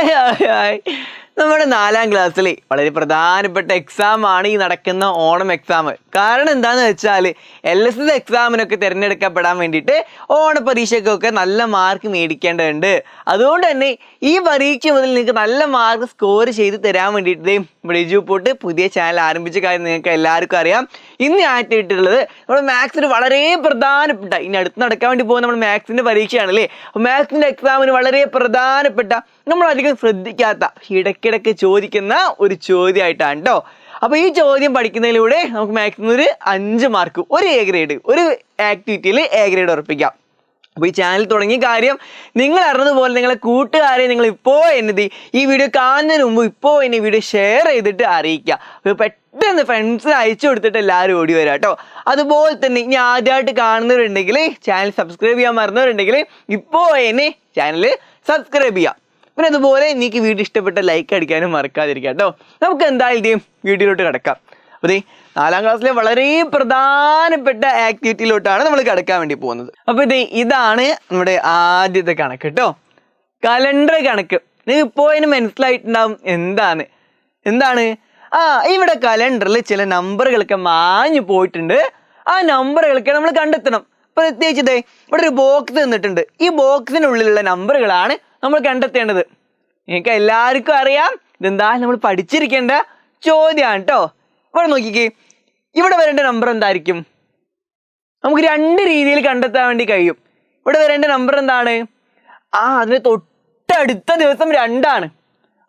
Hi hi hi നമ്മുടെ നാലാം ക്ലാസ്സിലെ വളരെ പ്രധാനപ്പെട്ട എക്സാം ആണ് ഈ നടക്കുന്ന ഓണം എക്സാം കാരണം എന്താണെന്ന് വെച്ചാൽ എൽ എസ് എസ് എക്സാമിനൊക്കെ തിരഞ്ഞെടുക്കപ്പെടാൻ വേണ്ടിയിട്ട് ഓണപരീക്ഷയ്ക്കൊക്കെ നല്ല മാർക്ക് മേടിക്കേണ്ടതുണ്ട്. അതുകൊണ്ട് തന്നെ ഈ പരീക്ഷ മുതൽ നിങ്ങൾക്ക് നല്ല മാർക്ക് സ്കോർ ചെയ്ത് തരാൻ വേണ്ടിയിട്ട് ഇജു പോട്ട് പുതിയ ചാനൽ ആരംഭിച്ച കാര്യം നിങ്ങൾക്ക് എല്ലാവർക്കും അറിയാം. ഇന്ന് ആയിട്ടിട്ടുള്ളത് നമ്മുടെ മാത്സിന് വളരെ പ്രധാനപ്പെട്ട ഇനി അടുത്ത് നടക്കാൻ വേണ്ടി പോകുന്ന നമ്മുടെ മാത്സിന്റെ പരീക്ഷയാണല്ലേ? അപ്പോൾ മാത്സിന്റെ എക്സാമിന് വളരെ പ്രധാനപ്പെട്ട നമ്മളധികം ശ്രദ്ധിക്കാത്ത ഇടയ്ക്കിടയ്ക്ക് ചോദിക്കുന്ന ഒരു ചോദ്യമായിട്ടാണ് കേട്ടോ അപ്പോൾ ഈ ചോദ്യം പഠിക്കുന്നതിലൂടെ നമുക്ക് മാക്സിമം ഒരു അഞ്ച് മാർക്ക് ഒരു എ ഗ്രേഡ് ഒരു ആക്ടിവിറ്റിയിൽ എ ഗ്രേഡ് ഉറപ്പിക്കാം. അപ്പോൾ ഈ ചാനൽ തുടങ്ങിയ കാര്യം നിങ്ങൾ അറിഞ്ഞതുപോലെ നിങ്ങളെ കൂട്ടുകാരെ നിങ്ങൾ ഇപ്പോൾ എന്നത് ഈ വീഡിയോ കാണുന്നതിന് മുമ്പ് ഇപ്പോൾ എന്നെ വീഡിയോ ഷെയർ ചെയ്തിട്ട് അറിയിക്കുക. അപ്പോൾ പെട്ടെന്ന് ഫ്രണ്ട്സിന് അയച്ചു കൊടുത്തിട്ട് എല്ലാവരും ഓടി വരാം കേട്ടോ. അതുപോലെ തന്നെ ഇനി ആദ്യമായിട്ട് കാണുന്നവരുണ്ടെങ്കിൽ ചാനൽ സബ്സ്ക്രൈബ് ചെയ്യാൻ മറന്നവരുണ്ടെങ്കിൽ ഇപ്പോൾ എന്നെ ചാനൽ സബ്സ്ക്രൈബ് ചെയ്യാം. പിന്നെ അതുപോലെ എനിക്ക് വീഡിയോ ഇഷ്ടപ്പെട്ട ലൈക്ക് അടിക്കാനും മറക്കാതിരിക്കാം കേട്ടോ നമുക്ക് എന്തായാലും ഇതേ വീഡിയോയിലോട്ട് കിടക്കാം. അപ്പോൾ ദേ നാലാം ക്ലാസ്സിലെ വളരെ പ്രധാനപ്പെട്ട ആക്ടിവിറ്റിയിലോട്ടാണ് നമ്മൾ കിടക്കാൻ വേണ്ടി പോകുന്നത്. അപ്പോൾ ഇത് ഇതാണ് നമ്മുടെ ആദ്യത്തെ കണക്ക് കേട്ടോ കലണ്ടർ കണക്ക്. നിങ്ങൾക്ക് ഇപ്പോൾ അതിന് മനസ്സിലായിട്ടുണ്ടാവും എന്താണ്. എന്താണ്? ആ ഇവിടെ കലണ്ടറിൽ ചില നമ്പറുകളൊക്കെ മാഞ്ഞു പോയിട്ടുണ്ട്. ആ നമ്പറുകളൊക്കെ നമ്മൾ കണ്ടെത്തണം. പ്രത്യേകിച്ച് ഇവിടെ ഒരു ബോക്സ് തന്നിട്ടുണ്ട്. ഈ ബോക്സിനുള്ളിലുള്ള നമ്പറുകളാണ് നമ്മൾ കണ്ടെത്തേണ്ടത്. നിങ്ങൾക്ക് എല്ലാവർക്കും അറിയാം. ഇതെന്താ? നമ്മൾ പഠിച്ചിരിക്കേണ്ട ചോദ്യമാണ് കേട്ടോ ഇവിടെ നോക്കിക്കേ. ഇവിടെ വരേണ്ട നമ്പർ എന്തായിരിക്കും? നമുക്ക് രണ്ട് രീതിയിൽ കണ്ടെത്താൻ വേണ്ടി കഴിയും. ഇവിടെ വരേണ്ട നമ്പർ എന്താണ്? ആ അതിന് തൊട്ടടുത്ത ദിവസം രണ്ടാണ്.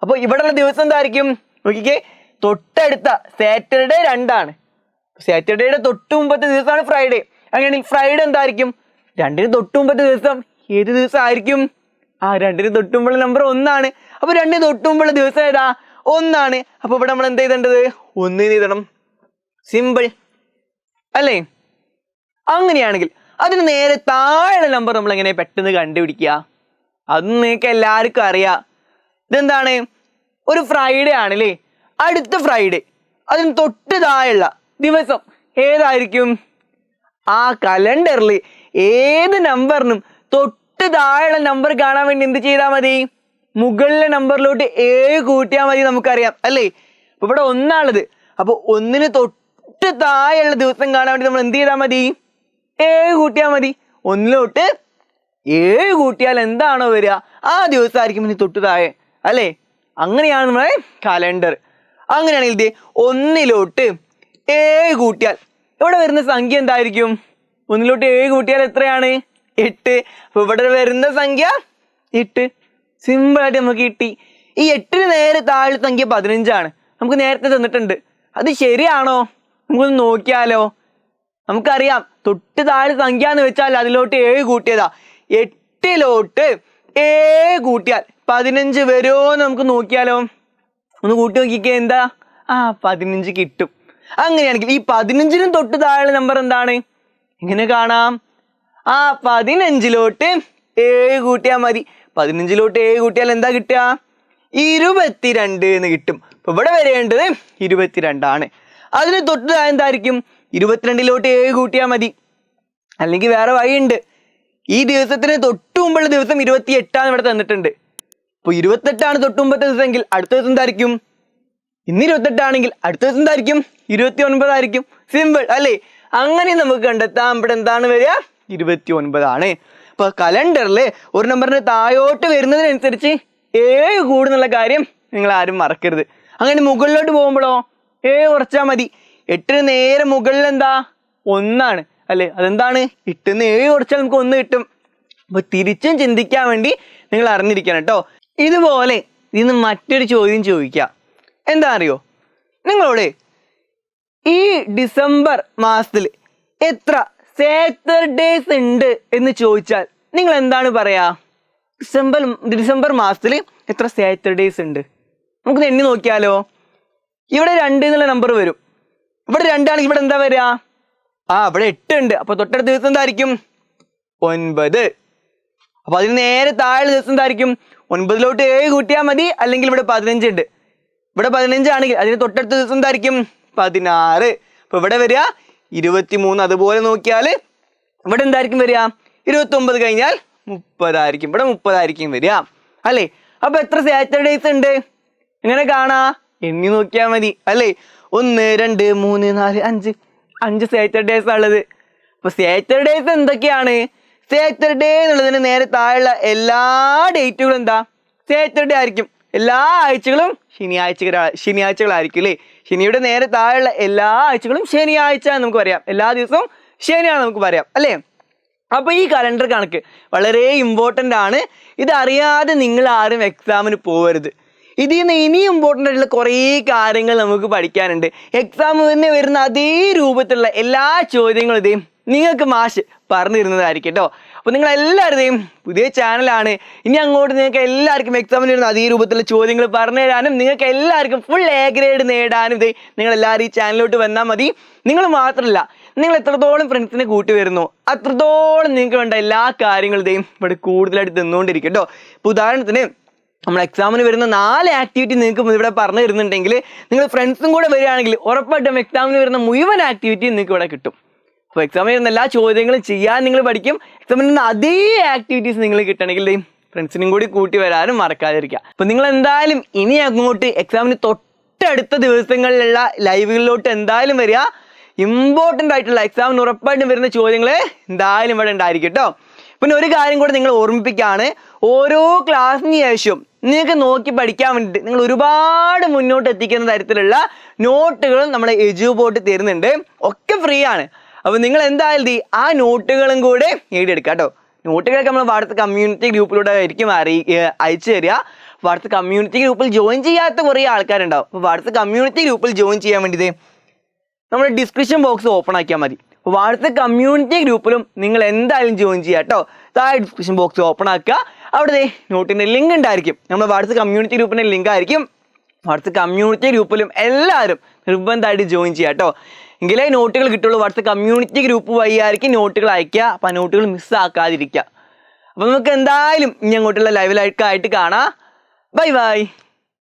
അപ്പോൾ ഇവിടെയുള്ള ദിവസം എന്തായിരിക്കും? നോക്കിക്കേ. തൊട്ടടുത്ത സാറ്റർഡേ രണ്ടാണ്. സാറ്റർഡേയുടെ തൊട്ട് മുമ്പത്തെ ദിവസമാണ് ഫ്രൈഡേ അങ്ങനെയാണെങ്കിൽ ഫ്രൈഡേ എന്തായിരിക്കും? രണ്ടിന് തൊട്ട് മുമ്പത്തെ ദിവസം ഏത് ദിവസം ആയിരിക്കും ആ രണ്ടിന് തൊട്ടുമ്പോൾ നമ്പർ ഒന്നാണ്. അപ്പോൾ രണ്ടിന് തൊട്ടുമ്പോൾ ദിവസം ഏതാ? ഒന്നാണ്. അപ്പോൾ ഇവിടെ നമ്മൾ എന്ത് ചെയ്തേണ്ടത് ഒന്നിന് എഴുതണം. സിമ്പിൾ അല്ലേ? അങ്ങനെയാണെങ്കിൽ അതിന് നേരെ താഴെ നമ്പർ നമ്മൾ എങ്ങനെ പെട്ടെന്ന് കണ്ടുപിടിക്കുക? അത് നിങ്ങൾക്ക് എല്ലാവർക്കും അറിയാം. ഇതെന്താണ്? ഒരു ഫ്രൈഡേ ആണല്ലേ? അടുത്ത ഫ്രൈഡേ അതിന് തൊട്ട് താഴെയുള്ള ദിവസം ഏതായിരിക്കും? ആ കലണ്ടറിൽ ഏത് നമ്പറിനും തൊട്ട് താഴെയുള്ള നമ്പർ കാണാൻ വേണ്ടി എന്ത് ചെയ്താൽ മതി? മുകളിലെ നമ്പറിലോട്ട് ഏഴ് കൂട്ടിയാൽ മതി നമുക്കറിയാം അല്ലേ? ഇവിടെ ഒന്നാണുള്ളത്. അപ്പൊ ഒന്നിന് തൊട്ട് താഴെയുള്ള ദിവസം കാണാൻ വേണ്ടി നമ്മൾ എന്ത് ചെയ്താൽ മതി? ഏഴ് കൂട്ടിയാൽ മതി. ഒന്നിലോട്ട് ഏഴ് കൂട്ടിയാൽ എന്താണോ വരിക? ആ ദിവസമായിരിക്കും ഇനി തൊട്ട് താഴെ അല്ലേ? അങ്ങനെയാണ് നമ്മളെ കലണ്ടർ അങ്ങനെയാണെങ്കിൽ ഇത് ഒന്നിലോട്ട് ഏഴ് കൂട്ടിയാൽ ഇവിടെ വരുന്ന സംഖ്യ എന്തായിരിക്കും? ഒന്നിലോട്ട് ഏഴ് കൂട്ടിയാൽ എത്രയാണ്? എട്ട്. അപ്പൊ ഇവിടെ വരുന്ന സംഖ്യ എട്ട്. സിമ്പിൾ ആയിട്ട് നമുക്ക് കിട്ടി. ഈ എട്ടിന് നേരെ താഴെ സംഖ്യ പതിനഞ്ചാണ്. നമുക്ക് നേരത്തെ തന്നിട്ടുണ്ട്. അത് ശരിയാണോ? നമുക്കൊന്ന് നോക്കിയാലോ? നമുക്കറിയാം. തൊട്ട് താഴെ സംഖ്യ എന്ന് വെച്ചാൽ അതിലോട്ട് ഏഴ് കൂട്ടിയതാ. എട്ടിലോട്ട് ഏഴ് കൂട്ടിയാൽ പതിനഞ്ച് വരുമോ എന്ന് നമുക്ക് നോക്കിയാലോ? ഒന്ന് കൂട്ടി നോക്കിക്കേ എന്താ? ആ പതിനഞ്ച് കിട്ടും. അങ്ങനെയാണെങ്കിൽ ഈ പതിനഞ്ചിനും തൊട്ട് താഴെ നമ്പർ എന്താണ്? ഇങ്ങനെ കാണാം? ആ പതിനഞ്ചിലോട്ട് ഏഴ് കൂട്ടിയാൽ മതി. പതിനഞ്ചിലോട്ട് ഏഴ് കൂട്ടിയാൽ എന്താ കിട്ടുക? ഇരുപത്തിരണ്ട് എന്ന് കിട്ടും. അപ്പൊ ഇവിടെ വരേണ്ടത് ഇരുപത്തിരണ്ടാണ്. അതിന് തൊട്ട് എന്തായിരിക്കും? ഇരുപത്തിരണ്ടിലോട്ട് ഏഴ് കൂട്ടിയാൽ മതി. അല്ലെങ്കിൽ വേറെ വഴിയുണ്ട്. ഈ ദിവസത്തിന് തൊട്ട് മുമ്പുള്ള ദിവസം ഇരുപത്തി എട്ടാണ് ഇവിടെ തന്നിട്ടുണ്ട്. അപ്പോൾ ഇരുപത്തെട്ടാണ് തൊട്ട് മുമ്പത്തെ ദിവസമെങ്കിൽ അടുത്ത ദിവസം എന്തായിരിക്കും? ഇന്ന് ഇരുപത്തെട്ടാണെങ്കിൽ അടുത്ത ദിവസം എന്തായിരിക്കും? ഇരുപത്തി ഒൻപതായിരിക്കും സിമ്പിൾ അല്ലേ? അങ്ങനെ നമുക്ക് കണ്ടെത്താം. ഇവിടെ എന്താണ് വരിക? ഇരുപത്തി ഒൻപതാണ് അപ്പൊ കലണ്ടറിൽ ഒരു നമ്പറിന് താഴോട്ട് വരുന്നതിനനുസരിച്ച് ഏഴ് കൂടുന്നുള്ള കാര്യം നിങ്ങൾ ആരും മറക്കരുത്. അങ്ങനെ മുകളിലോട്ട് പോകുമ്പോഴോ? ഏഴ് കുറച്ചാൽ മതി. എട്ടിന് നേരെ മുകളിൽ എന്താ ഒന്നാണ്. അല്ലേ? അതെന്താണ്? എട്ടിന്ന് ഏഴ് കുറച്ചാൽ നമുക്ക് ഒന്ന് കിട്ടും. അപ്പൊ തിരിച്ചും ചിന്തിക്കാൻ വേണ്ടി നിങ്ങൾ അറിഞ്ഞിരിക്കണം കേട്ടോ. ഇതുപോലെ ഇന്ന് മറ്റൊരു ചോദ്യം ചോദിക്കാം. എന്താ അറിയോ? നിങ്ങളോട് ഈ ഡിസംബർ മാസത്തിൽ എത്ര സാറ്റർഡേസ് ഉണ്ട് എന്ന് ചോദിച്ചാൽ നിങ്ങൾ എന്താണ് പറയാ? ഡിസംബർ ഡിസംബർ മാസത്തിൽ എത്ര സാറ്റർഡേസ് ഉണ്ട്? നമുക്ക് എണ്ണി നോക്കിയാലോ? ഇവിടെ രണ്ട് എന്നുള്ള നമ്പർ വരും. ഇവിടെ രണ്ടാണെങ്കിൽ ഇവിടെ എന്താ വരിക ആ ഇവിടെ എട്ട് ഉണ്ട്. അപ്പൊ തൊട്ടടുത്ത ദിവസം എന്തായിരിക്കും? ഒൻപത്. അപ്പൊ അതിന് നേരെ താഴെ ദിവസം എന്തായിരിക്കും? ഒൻപതിലോട്ട് ഏഴ് കൂട്ടിയാൽ മതി. അല്ലെങ്കിൽ ഇവിടെ പതിനഞ്ച് ഉണ്ട്. ഇവിടെ പതിനഞ്ചാണെങ്കിൽ അതിന് തൊട്ടടുത്ത ദിവസം എന്തായിരിക്കും? പതിനാറ്. അപ്പൊ ഇവിടെ വരിക. ഇരുപത്തി മൂന്ന് അതുപോലെ നോക്കിയാൽ ഇവിടെ എന്തായിരിക്കും വരിക? ഇരുപത്തി ഒമ്പത് കഴിഞ്ഞാൽ മുപ്പതായിരിക്കും. ഇവിടെ മുപ്പതായിരിക്കും വരിക. അല്ലേ? അപ്പൊ എത്ര സാറ്റർഡേസ് ഉണ്ട്? ഇങ്ങനെ കാണാ. എണ്ണി നോക്കിയാൽ മതി. അല്ലേ? ഒന്ന് രണ്ട് മൂന്ന് നാല് അഞ്ച്. അഞ്ച് സാറ്റർഡേസ് ഉള്ളത്. അപ്പൊ സാറ്റർഡേസ് എന്തൊക്കെയാണ്? സാറ്റർഡേ എന്നുള്ളതിന് നേരെ താഴെയുള്ള എല്ലാ ഡേറ്റുകളും എന്താ? സാറ്റർഡേ ആയിരിക്കും. എല്ലാ ആഴ്ചകളും ശനിയാഴ്ച ശനിയാഴ്ചകളായിരിക്കും അല്ലേ ശനിയുടെ നേരെ താഴെയുള്ള എല്ലാ ആഴ്ചകളും ശനിയാഴ്ച എന്ന് നമുക്ക് പറയാം. എല്ലാ ദിവസവും ശനിയാണ് നമുക്ക് പറയാം അല്ലേ? അപ്പോൾ ഈ കലണ്ടർ കണക്ക് വളരെ ഇമ്പോർട്ടന്റ് ആണ്. ഇതറിയാതെ നിങ്ങൾ ആരും എക്സാമിന് പോകരുത് ഇതിൽ നിന്ന് ഇനി ഇമ്പോർട്ടന്റ് ആയിട്ടുള്ള കുറേ കാര്യങ്ങൾ നമുക്ക് പഠിക്കാനുണ്ട്. എക്സാം തന്നെ വരുന്ന അതേ രൂപത്തിലുള്ള എല്ലാ ചോദ്യങ്ങളും ഇതേയും നിങ്ങൾക്ക് മാഷ് പറഞ്ഞു തരുന്നതായിരിക്കും കേട്ടോ അപ്പോൾ നിങ്ങൾ എല്ലാവരുടെയും പുതിയ ചാനലാണ്. ഇനി അങ്ങോട്ട് നിങ്ങൾക്ക് എല്ലാവർക്കും എക്സാമിന് വരുന്ന അതേ രൂപത്തിലുള്ള ചോദ്യങ്ങൾ പറഞ്ഞു തരാനും നിങ്ങൾക്ക് എല്ലാവർക്കും ഫുൾ എ ഗ്രേഡ് നേടാനും ഇതേ നിങ്ങൾ എല്ലാവരും ഈ ചാനലിലോട്ട് വന്നാൽ മതി. നിങ്ങൾ മാത്രമല്ല നിങ്ങൾ എത്രത്തോളം ഫ്രണ്ട്സിനെ കൂട്ടി വരുന്നു അത്രത്തോളം നിങ്ങൾക്ക് വേണ്ട എല്ലാ കാര്യങ്ങളുടെയും ഇവിടെ കൂടുതലായിട്ട് തിന്നുകൊണ്ടിരിക്കും കേട്ടോ ഇപ്പോൾ ഉദാഹരണത്തിന് നമ്മൾ എക്സാമിന് വരുന്ന നാല് ആക്ടിവിറ്റി നിങ്ങൾക്ക് ഇവിടെ പറഞ്ഞു തരുന്നുണ്ടെങ്കിൽ നിങ്ങൾ ഫ്രണ്ട്സും കൂടെ വരികയാണെങ്കിൽ ഉറപ്പായിട്ടും എക്സാമിന് വരുന്ന മുഴുവൻ ആക്ടിവിറ്റിയും നിങ്ങൾക്ക് ഇവിടെ കിട്ടും. അപ്പോൾ എക്സാമിന് വരുന്ന എല്ലാ ചോദ്യങ്ങളും ചെയ്യാൻ നിങ്ങൾ പഠിക്കും. എക്സാമിൽ നിന്ന് അതേ ആക്ടിവിറ്റീസ് നിങ്ങൾ കിട്ടണമെങ്കിൽ ഫ്രണ്ട്സിനും കൂടി കൂട്ടി വരാനും മറക്കാതിരിക്കുക. അപ്പോൾ നിങ്ങൾ എന്തായാലും ഇനി അങ്ങോട്ട് എക്സാമിന് തൊട്ടടുത്ത ദിവസങ്ങളിലുള്ള ലൈവുകളിലോട്ട് എന്തായാലും വരിക. ഇമ്പോർട്ടന്റ് ആയിട്ടുള്ള എക്സാമിന് ഉറപ്പായിട്ടും വരുന്ന ചോദ്യങ്ങൾ എന്തായാലും ഇവിടെ ഉണ്ടായിരിക്കും കേട്ടോ. പിന്നെ ഒരു കാര്യം കൂടെ നിങ്ങൾ ഓർമ്മിപ്പിക്കുകയാണ്. ഓരോ ക്ലാസ്സിന് ശേഷം നിങ്ങൾക്ക് നോക്കി പഠിക്കാൻ വേണ്ടിയിട്ട് നിങ്ങൾ ഒരുപാട് മുന്നോട്ട് എത്തിക്കുന്ന തരത്തിലുള്ള നോട്ടുകളും നമ്മൾ എജു ബോർഡ് തരുന്നുണ്ട്. ഒക്കെ ഫ്രീ ആണ്. അപ്പോൾ നിങ്ങൾ എന്തായാലും ആ നോട്ടുകളും കൂടെ നേടിയെടുക്കുക കേട്ടോ. നോട്ടുകളൊക്കെ നമ്മൾ വാർത്ത കമ്മ്യൂണിറ്റി ഗ്രൂപ്പിലൂടെ ആയിരിക്കും അറി അയച്ചു തരിക. വാർത്ത കമ്മ്യൂണിറ്റി ഗ്രൂപ്പിൽ ജോയിൻ ചെയ്യാത്ത കുറേ ആൾക്കാരുണ്ടാവും. അപ്പോൾ വാർത്ത കമ്മ്യൂണിറ്റി ഗ്രൂപ്പിൽ ജോയിൻ ചെയ്യാൻ വേണ്ടി ദേ നമ്മുടെ ഡിസ്ക്രിപ്ഷൻ ബോക്സ് ഓപ്പൺ ആക്കിയാൽ മതി. വാർത്ത കമ്മ്യൂണിറ്റി ഗ്രൂപ്പിലും നിങ്ങൾ എന്തായാലും ജോയിൻ ചെയ്യുക കേട്ടോ. താഴെ ഡിസ്ക്രിപ്ഷൻ ബോക്സ് ഓപ്പൺ ആക്കുക. അവിടെ നോട്ടിന്റെ ലിങ്ക് ഉണ്ടായിരിക്കും. നമ്മൾ വാട്സപ്പ് കമ്മ്യൂണിറ്റി ഗ്രൂപ്പിന്റെ ലിങ്ക് ആയിരിക്കും. വാട്സപ്പ് കമ്മ്യൂണിറ്റി ഗ്രൂപ്പിലും എല്ലാവരും നിർബന്ധമായിട്ട് ജോയിൻ ചെയ്യുക കേട്ടോ. എങ്കിലേ നോട്ടുകൾ കിട്ടുള്ളൂ. വാട്സപ്പ് കമ്മ്യൂണിറ്റി ഗ്രൂപ്പ് വഴി ആയിരിക്കും നോട്ടുകൾ അയക്കുക അപ്പം നോട്ടുകൾ മിസ്സാക്കാതിരിക്കുക അപ്പം നമുക്ക് എന്തായാലും ഇനി അങ്ങോട്ടുള്ള ലൈവിലായിട്ട് കാണാം. Bye bye